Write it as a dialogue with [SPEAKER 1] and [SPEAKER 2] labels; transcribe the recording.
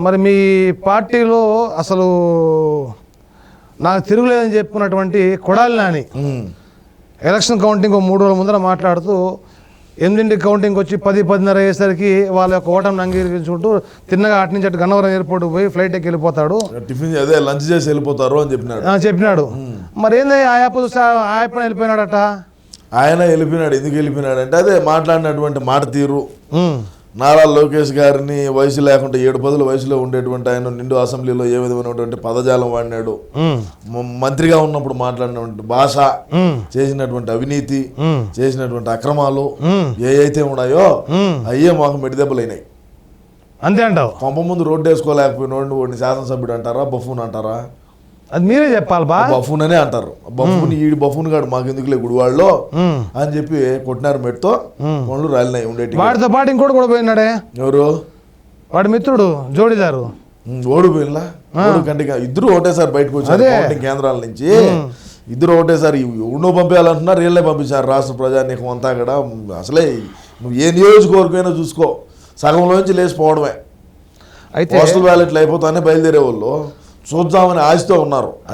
[SPEAKER 1] మరి మీ పార్టీలో అసలు నాకు తిరుగులేదని చెప్పుకున్నటువంటి కొడాలి నాని. ఎలక్షన్ కౌంటింగ్ ఒక మూడు రోజుల ముందర మాట్లాడుతూ ఎనిమిదింటి కౌంటింగ్ వచ్చి పది పదిన్నర అయ్యేసరికి వాళ్ళ యొక్క ఓటమిని అంగీకరించుకుంటూ తిన్నగా అటు నుంచి అటు గన్నవరం ఎయిర్పోర్ట్ పోయి ఫ్లైట్ ఎక్కి వెళ్ళిపోతాడు.
[SPEAKER 2] టిఫిన్ అదే లంచ్ చేసి వెళ్ళిపోతారు అని చెప్పినాడు.
[SPEAKER 1] ఆ, చెప్పినాడు. మరి ఏంది ఆయప్ప ఆయప్ప వెళ్ళిపోయినాడట?
[SPEAKER 2] ఆయన వెళ్ళిపోయినాడు ఎందుకు వెళ్ళిపోయినాడు అంటే అదే మాట్లాడినటువంటి మాట తీరు. నారా లోకేష్ గారిని వయసు లేకుండా ఏడు పదుల వయసులో ఉండేటువంటి ఆయన నిండు అసెంబ్లీలో ఏ విధమైనటువంటి పదజాలం వాడినాడు. మంత్రిగా ఉన్నప్పుడు మాట్లాడినటువంటి భాష చేసినటువంటి అవినీతి చేసినటువంటి అక్రమాలు
[SPEAKER 1] ఉమ్,
[SPEAKER 2] ఏ అయితే ఉన్నాయో. అయ్యే మాకు మెడిదెబ్బలైనాయి
[SPEAKER 1] అంతే అంటావు.
[SPEAKER 2] పంప ముందు రోడ్డు వేసుకోలేకపోయినోడిని వాడిని శాసనసభ్యుడు అంటారా బఫూన్ అంటారా?
[SPEAKER 1] అది మీరే చెప్పాలి బా.
[SPEAKER 2] బఫూన్ అనే అంటారు. బఫూన్ ఈ బఫూన్ గాడు మాకు ఎందుకులే గుడివాళ్ళు. అని చెప్పి కొట్టినారు మెట్టుతో. పనులు రాలినాయి ఉండేటి
[SPEAKER 1] వాడితో పాటు ఇంకోటి కూడా పోయినాడే?
[SPEAKER 2] ఎవరు?
[SPEAKER 1] వాడి మిత్రుడు జోడిదారు.
[SPEAKER 2] ఓడిపోయినలా ఓడి కంటే ఇద్దరు ఒకటేసారి బయటకు వచ్చారు కేంద్రాల నుంచి. ఇద్దరు ఒకటేసారి ఎవరినో పంపించాలంటున్నారు వీళ్ళే పంపించారు రాష్ట్ర ప్రజానీకం అంతా కూడా. అసలే నువ్వు ఏ నియోజకవర్గమైనా చూసుకో. సగంలోంచి లేచిపోవడమే.
[SPEAKER 1] అయితే
[SPEAKER 2] పోస్టల్ బ్యాలెట్లు అయిపోతానే బయలుదేరే వాళ్ళు చూద్దామని ఆశతో ఉన్నారు.